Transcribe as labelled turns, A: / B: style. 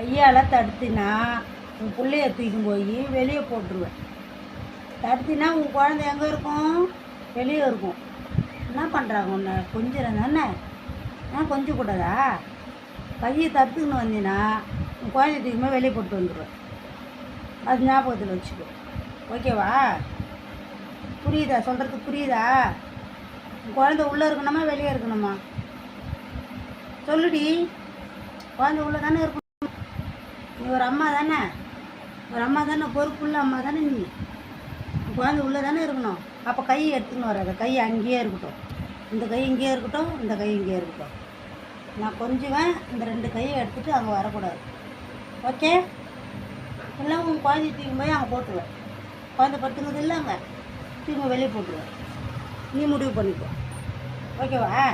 A: கையால் தடுத்தினா உன் பிள்ளைய தூக்கி போய் வெளியே போட்டுருவேன். தடுத்தினா உன் குழந்தை எங்கே இருக்கும்? வெளியே இருக்கும். என்ன பண்ணுறாங்க உன்னை? கொஞ்சம் தானே நான் கொஞ்சம் கூடாதா? கையை தடுத்துக்கின்னு வந்தீங்கன்னா உன் குழந்தை தூக்கமாக வெளியே போட்டு வந்துடுவேன் அது ஞாபகத்தில் வச்சுக்கோ. ஓகேவா? புரியுதா? சொல்கிறது புரியுதா? உன் குழந்தை உள்ளே இருக்கணுமா? வெளியே இருக்கணுமா? சொல்லுடி. குழந்தை உள்ளே தானே இருக்கணும் ஒரு அம்மா தானே? ஒரு அம்மா தானே பொறுப்புள்ள அம்மா தானே நீ? குழந்தை உள்ளே தானே இருக்கணும். அப்போ கை எடுத்துன்னு வராத. கை அங்கேயே இருக்கட்டும். இந்த கை இங்கேயே இருக்கட்டும் இந்த கை இங்கேயே இருக்கட்டும். நான் கொஞ்சுவேன் இந்த ரெண்டு கையை எடுத்துகிட்டு அங்கே வரக்கூடாது. ஓகே? எல்லாம் உன் குழந்தைய தூக்கி போய் அங்கே போட்டுருவேன். குழந்தை படுத்துங்கிறது இல்லை அங்கே? தூக்கி வெளியே போட்டுருவேன். நீ முடிவு பண்ணிக்கோ. ஓகேவா?